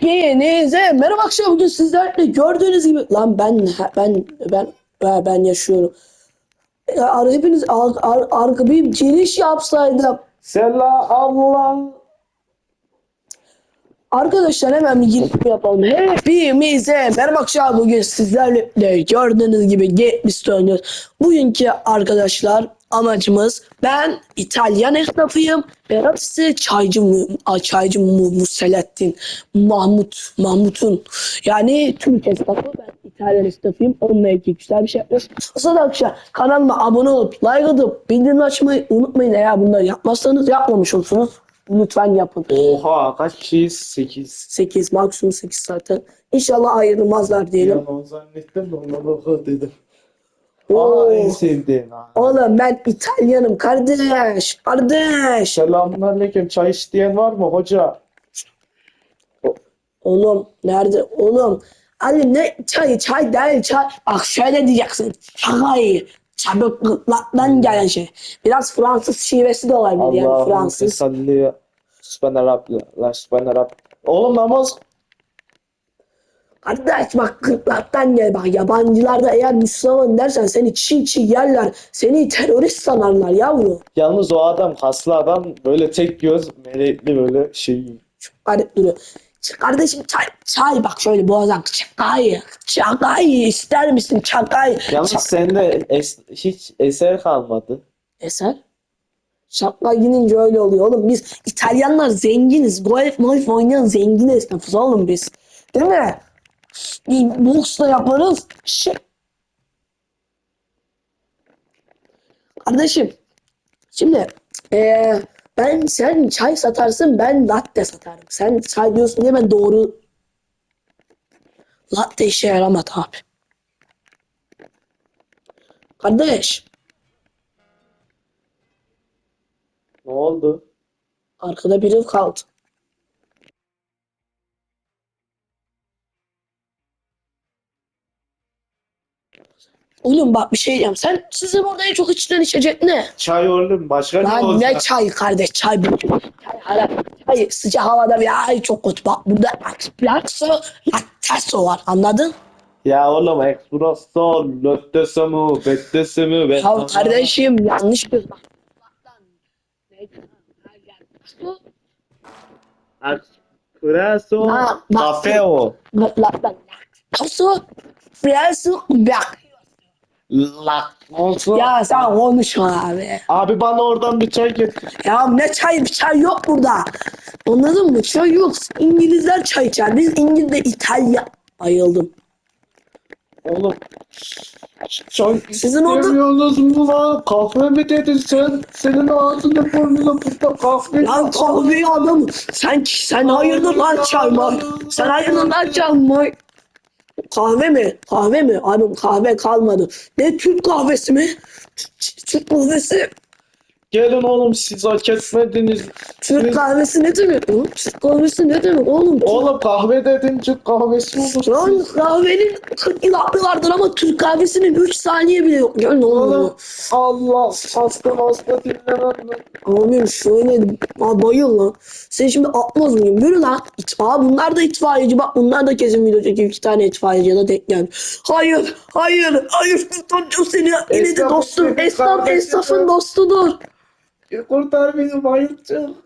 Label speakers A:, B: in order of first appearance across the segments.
A: Hepinize merhaba akşam bugün sizlerle gördüğünüz gibi lan ben ben ben ben, ben yaşıyorum. Ya, ar- hepiniz ar, ar, arka bir giriş yapsaydım.
B: Selam Allah.
A: Arkadaşlar hemen bir giriş yapalım. Hepimize merhaba akşam bugün sizlerle de gördüğünüz gibi Get oynuyoruz. Bugünkü arkadaşlar amacımız ben İtalyan esnafıyım. Berat ise çaycı çaycı mu, Musellettin, Mahmut, Mahmut'un yani Türk esnafı ben İtalyan esnafıyım. Onunla ilgili güzel bir şey yapıyoruz. Sırada arkadaşlar kanalıma abone olup like atıp bildirim açmayı unutmayın. Eğer bunları yapmazsanız yapmamış olursunuz. Lütfen yapın.
B: Oha kaç kişiyiz? 8.
A: 8 maksimum 8 zaten. İnşallah ayrılmazlar diyelim.
B: Ya onu zannettim de ona dedim.
A: Oo.
B: Aa en ha.
A: Oğlum ben İtalyanım kardeş. Kardeş.
B: Selamünaleyküm. Çay isteyen var mı hoca?
A: Oğlum nerede? Oğlum. Ali ne çay çay değil çay. Bak şöyle diyeceksin. Çay. Çabuklıktan gelen şey. Biraz Fransız şivesi de olabilir yani
B: Allah'ım
A: Fransız.
B: salli. Sübhane Rabbi. La Sübhane Rabbi. Oğlum namaz.
A: Kardeş bak gırtlaktan gel bak yabancılarda eğer Müslüman dersen seni çiğ çiğ yerler. Seni terörist sanarlar yavrum.
B: Yalnız o adam kaslı adam böyle tek göz melekli böyle şey.
A: garip duruyor. Kardeşim çay, çay bak şöyle boğazdan çakay, çakay ister misin çakay?
B: Yalnız
A: Çak-
B: sende es- hiç eser kalmadı.
A: Eser? Şapka ginince öyle oluyor oğlum. Biz İtalyanlar zenginiz. Golf golf oynayan zengin esnafız oğlum biz. Değil mi? Boks da yaparız. Şey. Kardeşim. Şimdi eee, ben sen çay satarsın ben latte satarım. Sen çay diyorsun diye ben doğru latte işe yaramadı abi. Kardeş
B: Ne oldu?
A: arkada biri kaldı. Oğlum bak bir şey diyeceğim. Sen sizin orada en çok içilen içecek ne?
B: Çay oğlum başka ne
A: Lan
B: olacak?
A: ne çay kardeş çay bu. Çay hala çay sıcak havada bir ay çok kötü. Bak burada espresso latteso var anladın?
B: Ya oğlum espresso, latte mi, bettesi mi? Ben
A: Ya kardeşim yanlış göz bak.
B: Espresso,
A: Ha, bak-
B: kafe o.
A: Latteso espresso bak.
B: Laktosu.
A: Ya sen konuşma abi.
B: Abi bana oradan bir çay getir.
A: Ya ne çay bir çay yok burada. Anladın mı? Çay yok. İngilizler çay içer. Biz İngiliz de İtalya. Ayıldım.
B: Oğlum. Çay
A: Sizin orada-
B: istemiyorsunuz mu lan? Kahve mi dedin sen? Senin ağzında burnuna burada kahve.
A: Lan kahveyi adam. Sen sen hayırdır lan çay mı? Sen hayırdır lan çay mı? Kahve mi? Kahve mi? Abi kahve kalmadı. Ne Türk kahvesi mi? Türk kahvesi.
B: Gelin oğlum siz hak etmediniz.
A: Türk kahvesi ne demek oğlum? Türk kahvesi ne demek oğlum?
B: Oğlum kahve dedin Türk kahvesi olur.
A: Lan kahvenin 40 yıl aklı vardır ama Türk kahvesinin 3 saniye bile yok. Ne oluyor?
B: Oğlum Allah hasta hasta dinlemem lan.
A: Abim şöyle Aa, bayıl lan. Sen şimdi atmaz mıyım? Yürü lan. İtfa bunlar da itfaiyeci. Bak bunlar da kesin video çekiyor. İki tane itfaiyeci ya da denk gelmiş. Hayır, hayır, hayır. Kurtaracağım seni. Yine de dostum. Esnaf, esnafın dostudur.
B: Kurtar beni bayılacağım.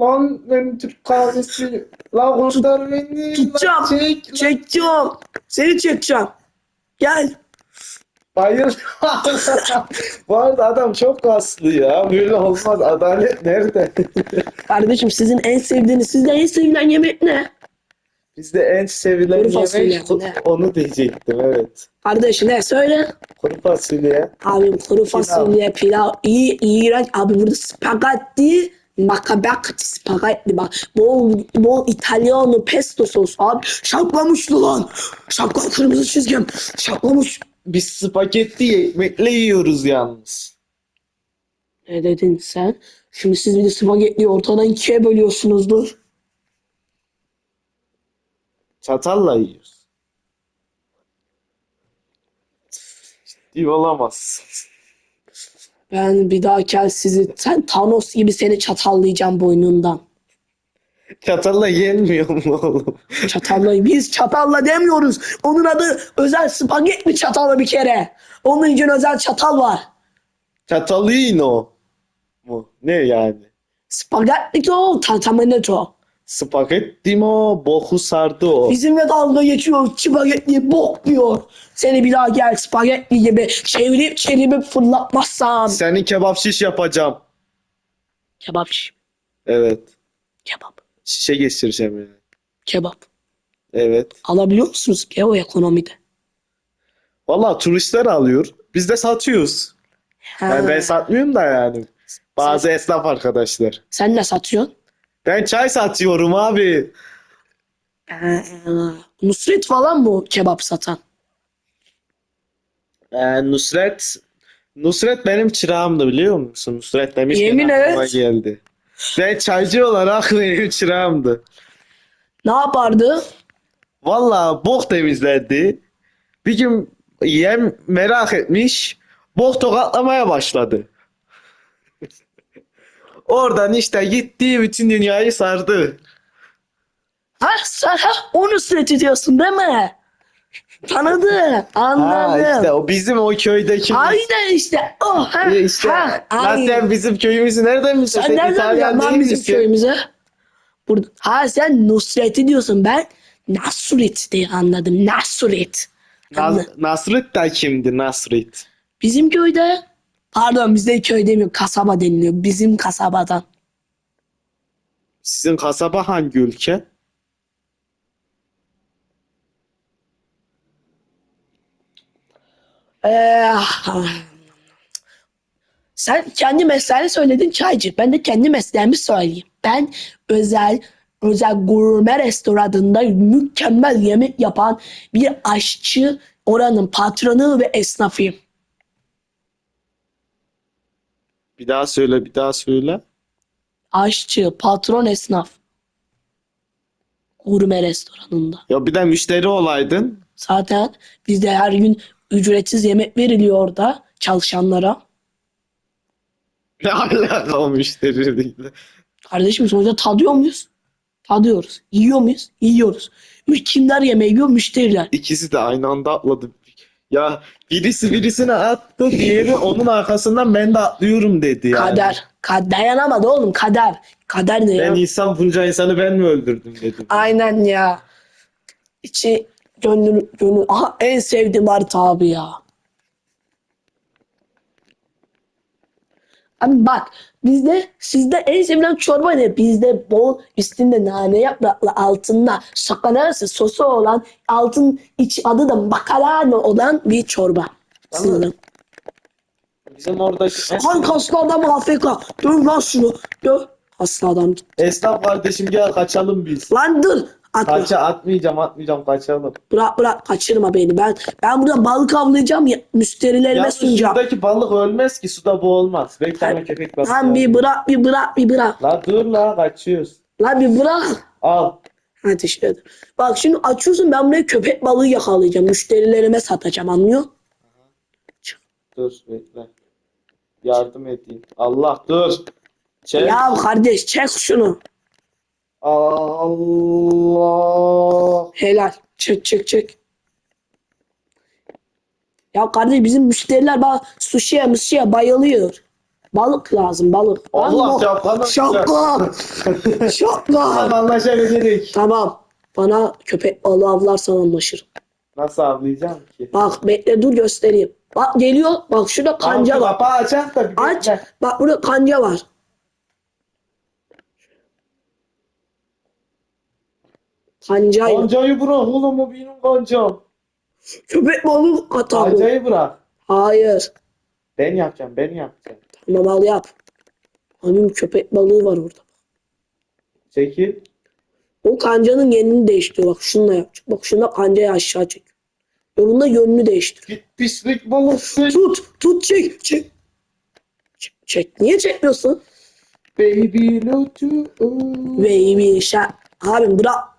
B: Lan benim Türk kahvesi. Lan kurtar beni.
A: Tutacağım.
B: Lan çek.
A: Çekeceğim. Seni çekeceğim. Gel.
B: Bayıl. Bu arada adam çok kaslı ya. Böyle olmaz. Adalet nerede?
A: Kardeşim sizin en sevdiğiniz, sizde en sevilen yemek ne?
B: Bizde en sevilen
A: Kuru fasulye,
B: yemek
A: ne?
B: onu diyecektim evet.
A: Kardeş ne? Söyle.
B: Kuru fasulye.
A: Abi kuru fasulye, pilav, iyi, iğrenç. Abi burada spagetti, makabakti spagetti bak. Bol, bol İtalyano pesto sos. Abi şaklamıştı lan. Şapka kırmızı çizgim. Şaklamış.
B: Biz spagetti ekmekle yiyoruz yalnız.
A: Ne dedin sen? Şimdi siz bir de spagettiyi ortadan ikiye bölüyorsunuzdur.
B: Çatalla yiyoruz. Ciddi olamaz.
A: Ben bir daha gel sizi, sen Thanos gibi seni çatallayacağım boynundan.
B: Çatalla yenmiyor mu oğlum?
A: Çatalla biz çatalla demiyoruz. Onun adı özel spagetti çatalı bir kere. Onun için özel çatal var.
B: Çatalino mu? Ne yani?
A: Spagetti o tatamento.
B: Spagetti mi o? Boku sardı o.
A: Bizimle dalga geçiyor. Spagetti bok diyor. Seni bir daha gel spagetti gibi çevirip çevirip fırlatmazsam.
B: Seni kebap şiş yapacağım.
A: Kebap şiş.
B: Evet.
A: Kebap.
B: Şişe geçireceğim yani.
A: Kebap.
B: Evet.
A: Alabiliyor musunuz ki o ekonomide?
B: Valla turistler alıyor. Biz de satıyoruz.
A: Ha.
B: Yani ben satmıyorum da yani. Bazı esnaf arkadaşlar.
A: Sen ne satıyorsun?
B: Ben çay satıyorum abi.
A: Ee, Nusret falan mı o kebap satan?
B: Ee, Nusret Nusret benim çırağımdı biliyor musun? Nusret demiş
A: Yemin et.
B: geldi. Ben çaycı olarak benim çırağımdı.
A: Ne yapardı?
B: Valla bok temizlendi. Bir gün yem merak etmiş. Bok tokatlamaya başladı. Oradan işte gitti bütün dünyayı sardı.
A: Ha sen ha o Nusret'i diyorsun değil mi? Tanıdım.
B: Ha
A: Anladım.
B: işte o bizim o köydeki.
A: Aynen işte. Oh, ha,
B: Ya işte.
A: ha,
B: Lan
A: aynen.
B: sen bizim köyümüzü nereden biliyorsun?
A: Sen nereden biliyorsun lan bizim
B: misin?
A: köyümüze? Burada. Ha sen Nusret'i diyorsun ben Nasret diye anladım. Nasret. Anla-
B: Nas Nasrit da kimdi Nasrit?
A: Bizim köyde pardon bizde köy demiyor kasaba deniliyor. Bizim kasabadan.
B: Sizin kasaba hangi ülke?
A: Ee, sen kendi mesleğini söyledin çaycı. Ben de kendi mesleğimi söyleyeyim. Ben özel özel gurme restoranında mükemmel yemek yapan bir aşçı oranın patronu ve esnafıyım.
B: Bir daha söyle, bir daha söyle.
A: Aşçı, patron, esnaf. Gurme restoranında.
B: Ya bir de müşteri olaydın.
A: Zaten bizde her gün ücretsiz yemek veriliyor orada çalışanlara.
B: Ne alaka o müşteriyle?
A: Kardeşim sonuçta tadıyor muyuz? Tadıyoruz. Yiyor muyuz? Yiyoruz. Kimler yemeği yiyor? Müşteriler.
B: İkisi de aynı anda atladı. Ya birisi birisine attı, diğeri onun arkasından ben de atlıyorum dedi yani.
A: Kader. Ka dayanamadı oğlum kader. Kader ne ya?
B: Ben insan bunca insanı ben mi öldürdüm dedim.
A: Aynen ya. İçi gönül gönül. Aha en sevdiğim harita abi ya. Abi bak bizde sizde en sevilen çorba ne? Bizde bol üstünde nane yapraklı altında şakanarası sosu olan altın içi adı da makarna olan bir çorba. Sizin.
B: Bizim orada
A: Hangi hasta adam AFK? Döv lan şunu. Döv. Hasta adam git.
B: esnaf kardeşim gel kaçalım biz.
A: Lan dur. Atma.
B: Kaça atmayacağım atmayacağım kaçalım.
A: Bırak bırak kaçırma beni. Ben ben burada balık avlayacağım ya müşterilerime
B: Yalnız
A: sunacağım.
B: şuradaki balık ölmez ki suda boğulmaz. Bekleme köpek balığı.
A: Lan bir bırak bir bırak bir bırak.
B: La dur la kaçıyoruz.
A: Lan bir bırak.
B: Al.
A: Ha teşekkür ederim. Bak şimdi açıyorsun ben buraya köpek balığı yakalayacağım. Müşterilerime satacağım anlıyor?
B: Dur bekle. Yardım edeyim. Allah dur. Çek.
A: Ya kardeş çek şunu.
B: Allah.
A: Helal. Çek çek çek. Ya kardeş bizim müşteriler bak sushi'ye mushi'ye bayılıyor. Balık lazım balık.
B: Allah şapkanı.
A: Şapka. Şapka.
B: Tamam anlaşabiliriz.
A: Tamam. Bana köpek balığı avlarsan anlaşırım.
B: Nasıl avlayacağım ki?
A: Bak bekle dur göstereyim. Bak geliyor. Bak şurada kanca
B: Kanca
A: var.
B: Kapağı açak da bir
A: Aç. Bak burada kanca var. Kancayla.
B: Kancayı bırak oğlum o benim kancam.
A: Köpek balığı atar. bu.
B: Kancayı bırak.
A: Hayır.
B: Ben yapacağım ben yapacağım.
A: Tamam al yap. Abim köpek balığı var orada.
B: Çekil.
A: O kancanın yerini değiştiriyor. Bak şununla yapacak. Bak şunda kancayı aşağı çek. Ve bunda yönünü değiştiriyor.
B: Git pislik balık sen.
A: Tut. Tut çek. Çek. Çek. çek. Niye çekmiyorsun?
B: Baby lotu.
A: Baby shark. Abim bırak.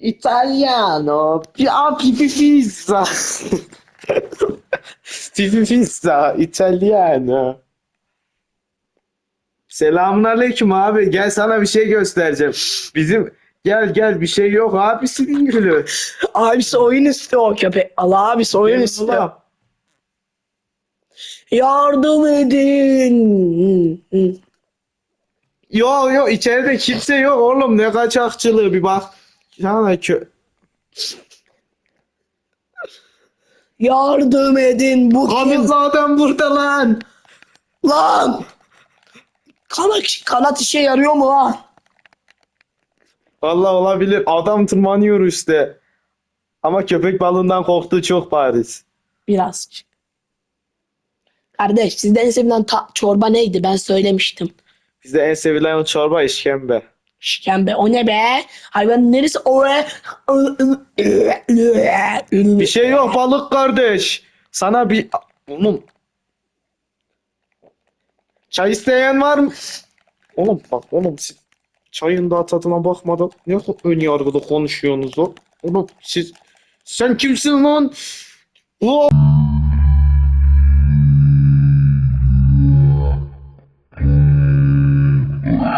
B: Italiano. Ya pipi pizza. pipi pizza. Italiano. Selamun aleyküm abi. Gel sana bir şey göstereceğim. Bizim gel gel bir şey yok abisinin gülü.
A: Abisi oyun istiyor o köpek. Allah abisi oyun
B: Gel
A: istiyor.
B: ulan.
A: Yardım edin.
B: Yok yok içeride kimse yok oğlum ne kaçakçılığı bir bak. Sana kö
A: Yardım edin. Bu kim?
B: Kanıtlı adam burada lan.
A: Lan! Kanat, kanat işe yarıyor mu lan?
B: Vallahi olabilir. Adam tırmanıyor üstte. Ama köpek balığından korktu çok bariz.
A: Birazcık. Kardeş sizden en sevilen ta- çorba neydi? Ben söylemiştim.
B: Bizde en sevilen çorba işkembe.
A: İşkembe. O ne be? Hayvan neresi? O be?
B: Bir şey yok balık kardeş. Sana bir... Oğlum. Çay isteyen var mı? Oğlum bak oğlum siz çayın daha tadına bakmadan ne ön yargılı konuşuyorsunuz o? Oğlum siz... Sen kimsin lan? O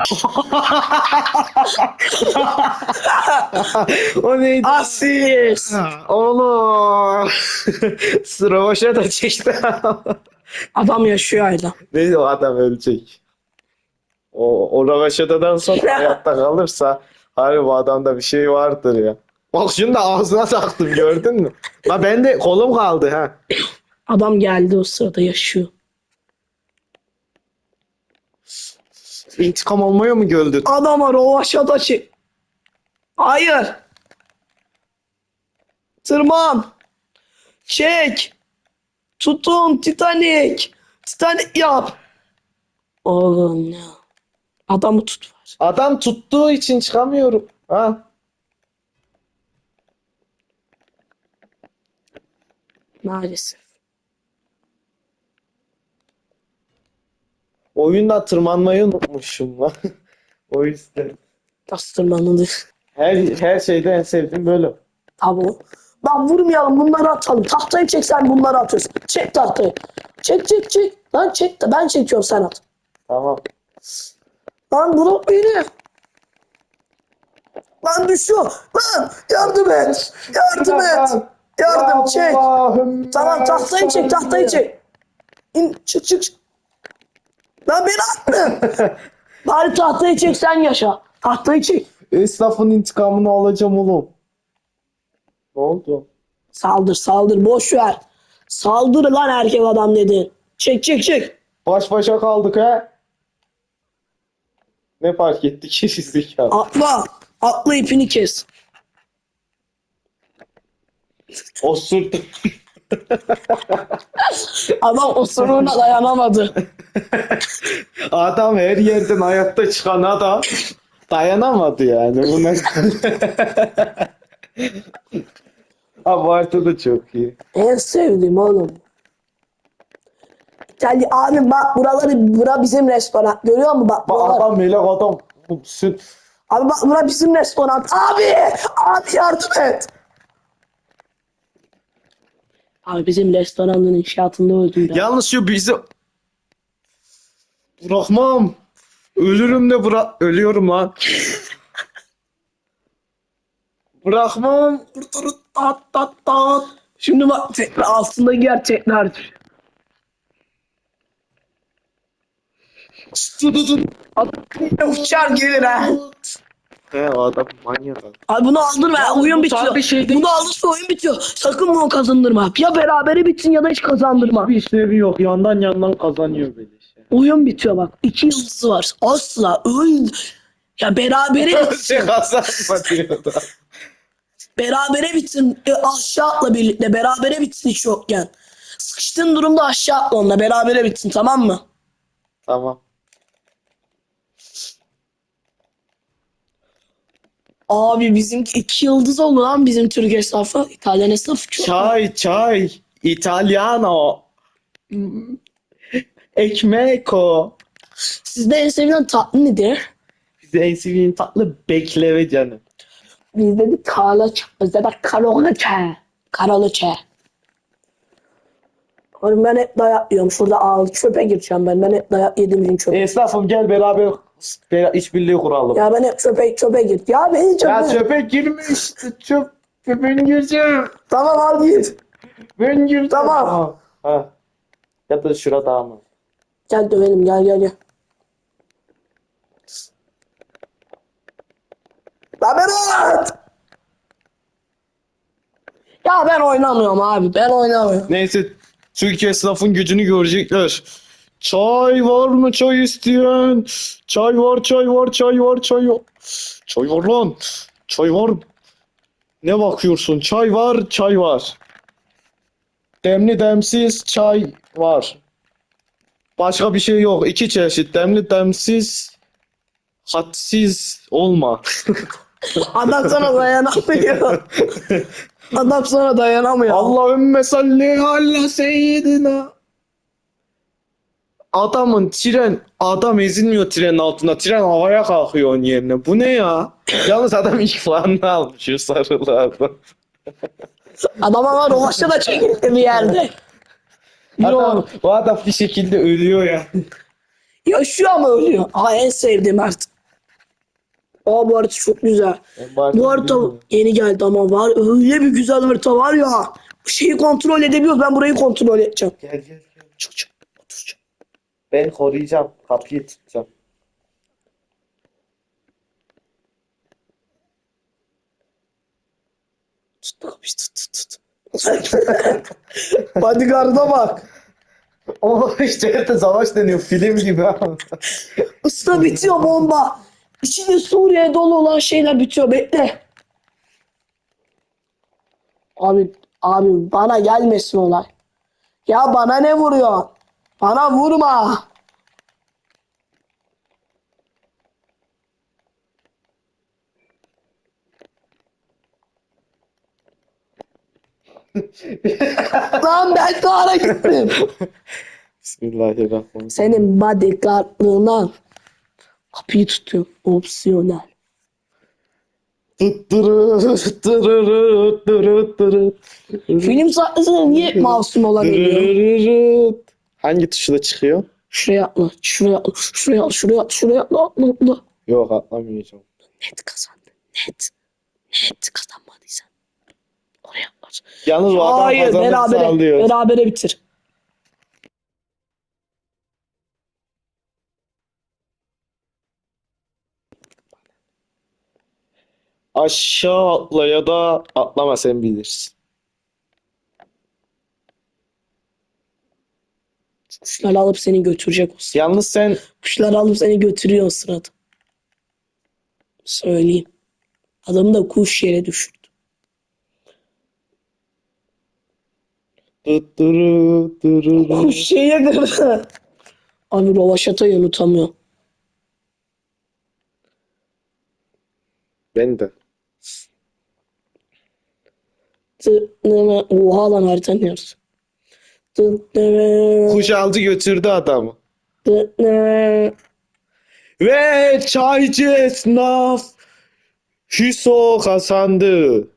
B: o neydi?
A: Asis.
B: Oğlum. Sıra başa da çekti.
A: Adam yaşıyor hala.
B: Neyse o adam ölecek. O, o ravaşatadan sonra hayatta kalırsa harbi bu adamda bir şey vardır ya. Bak şunu da ağzına taktım gördün mü? La ben de kolum kaldı ha.
A: Adam geldi o sırada yaşıyor.
B: İntikam almaya mı gördün?
A: Adama rovaşata çek. Hayır. Tırman. Çek. Tutun Titanic. Titanic yap. Oğlum ya. Adamı tut var.
B: Adam tuttuğu için çıkamıyorum. Ha?
A: Maalesef.
B: Oyunda tırmanmayı unutmuşum lan. o yüzden.
A: Nasıl tırmanılır?
B: Her, her şeyde en sevdiğim bölüm.
A: Tabii. Lan vurmayalım bunları atalım. Tahtayı çek sen bunları atıyorsun. Çek tahtayı. Çek çek çek. Lan çek de ben çekiyorum sen at.
B: Tamam.
A: Lan bırak beni. Lan düşüyor. Lan yardım et. Yardım et. Yardım çek. Tamam tahtayı çek tahtayı çek. İn çık çık çık. Lan beni atma. Bari tahtayı çek sen yaşa. Tahtayı çek.
B: Esnafın intikamını alacağım oğlum. Ne oldu?
A: Saldır saldır boş ver. Saldır lan erkek adam dedi. Çek çek çek.
B: Baş başa kaldık ha? Ne fark etti ki zekalı?
A: Atla. Atla ipini kes.
B: Osurdu.
A: Adam osuruğuna dayanamadı.
B: Adam her yerden ayakta çıkan adam dayanamadı yani. Bu ne? ha bu harita da çok iyi.
A: En sevdiğim oğlum. İtalya abi bak buraları bura bizim restoran. Görüyor musun bak
B: Bak
A: buralar.
B: adam melek adam. Süt.
A: Abi bak bura bizim restoran. Abi! Abi yardım et. Abi bizim restoranın inşaatında öldüm ben.
B: Yalnız şu bizi bırakmam. Ölürüm de bırak ölüyorum lan. bırakmam.
A: Kurtarın tat tat tat. Şimdi bak yer tekrar. Adam uçar gelir ha.
B: He o adam manyak.
A: Abi bunu aldırma oyun bitiyor.
B: bir şey değil.
A: bunu aldırsa oyun bitiyor. Sakın bunu kazandırma. Ya berabere bitsin ya da hiç kazandırma.
B: Bir işlevi yok. Yandan yandan kazanıyor böyle şey.
A: Oyun bitiyor bak. İki yıldızı var. Asla öl. Ya berabere bitsin.
B: Kazanma diyordu.
A: berabere bitsin. E, aşağı atla birlikte. Berabere bitsin hiç yokken. Sıkıştığın durumda aşağı atla onunla. Berabere bitsin tamam mı?
B: Tamam.
A: Abi bizimki iki yıldız oldu lan bizim Türk esnafı. İtalyan esnafı çok.
B: Çay çay. Italiano. Ekmeko.
A: Sizde en sevilen tatlı nedir?
B: Bize en sevdiğin tatlı bekleve canım.
A: Bizde de karalıçe. Bizde de karalıçe. Karalıçe. Oğlum ben hep dayak yiyorum. Şurada ağıl çöpe gireceğim ben. Ben hep dayak yediğim için çöpe.
B: Esnafım gel beraber be- işbirliği kuralım. Ya,
A: Ya ben hep çöpe çöpe gir. Ya beni çöpe.
B: çöpe girme işte çöp. Ben gireceğim.
A: Tamam al git.
B: Ben gireceğim.
A: Tamam.
B: Ha. Ya da şurada mı?
A: Gel dövelim gel gel gel. Berat! Ya ben oynamıyorum abi. Ben oynamıyorum.
B: Neyse Türkiye esnafın gücünü görecekler. Çay var mı çay isteyen? Çay var çay var çay var çay var. Çay var lan. Çay var. Ne bakıyorsun? Çay var çay var. Demli demsiz çay var. Başka bir şey yok. İki çeşit. Demli demsiz hadsiz olma.
A: Adam sana dayanamıyor. Adam sana dayanamıyor.
B: Allahümme salli ala seyyidina. Adamın tren, adam ezilmiyor trenin altında. Tren havaya kalkıyor onun yerine. Bu ne ya? Yalnız adam ilk puanını almış şu sarılarda.
A: Adam ama rovaşta da çekildi bir yerde.
B: Adam, o adam bir şekilde ölüyor ya.
A: Yaşıyor ama ölüyor. Aa en sevdiğim harita. Aa bu harita çok güzel. Bu harita yeni geldi ama var öyle bir güzel harita var ya. Bu şeyi kontrol edebiliyoruz. Ben burayı kontrol edeceğim.
B: Gel gel gel.
A: Çocuğum oturacağım.
B: Ben koruyacağım. Kapıyı tutacağım.
A: Tut işte tut tut tut. Bodyguard'a bak.
B: O işte savaş deniyor film gibi ama.
A: Usta bitiyor bomba. İçinde Suriye dolu olan şeyler bitiyor. Bekle. Abi abi bana gelmesin olay. Ya bana ne vuruyor? Bana vurma. Lan ben kara gittim.
B: Bismillahirrahmanirrahim.
A: Senin bodyguardlığından kapıyı tutuyor. Opsiyonel. Film sahnesinde niye masum?
B: Tırırıt. Hangi tuşla çıkıyor?
A: Şuraya atla, şuraya atla, şuraya atla, şuraya atla, şuraya atla, atla, atla.
B: Yok atlamayacağım.
A: Net kazandı, net. Net kazanmadıysan. Atlar.
B: Yalnız o adam
A: Hayır, berabere,
B: alıyor.
A: berabere bitir.
B: Aşağı atla ya da atlama sen bilirsin.
A: Kuşlar alıp seni götürecek o sırada.
B: Yalnız sen
A: Kuşlar alıp seni götürüyor o sırada. Söyleyeyim. Adamı da kuş yere düşürdü.
B: Tıttırıt, tırırıt.
A: Kuş şeye kırdı. Abi Rovaşata'yı unutamıyorum.
B: Ben de.
A: Oha lan harita yarısı.
B: Kuş aldı götürdü adamı. Ve çaycı esnaf Hüso kazandı.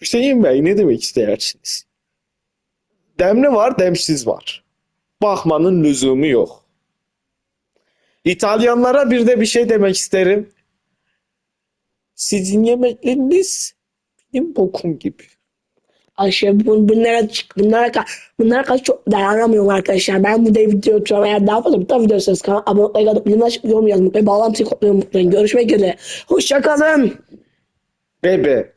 B: Hüseyin Bey ne demek istersiniz? Demli var, demsiz var. Bakmanın lüzumu yok. İtalyanlara bir de bir şey demek isterim. Sizin yemekleriniz benim bokum gibi.
A: Ayşe bun, bunlara bunlara bunlara karşı çok dayanamıyorum arkadaşlar. Ben bu video atıyorum. Eğer daha fazla bu video istiyorsanız kanala abone olmayı, katıp bildirimleri açıp yorum yazmayı ve bağlantıyı kodlamayı unutmayın. Görüşmek üzere. Hoşçakalın.
B: Bebe.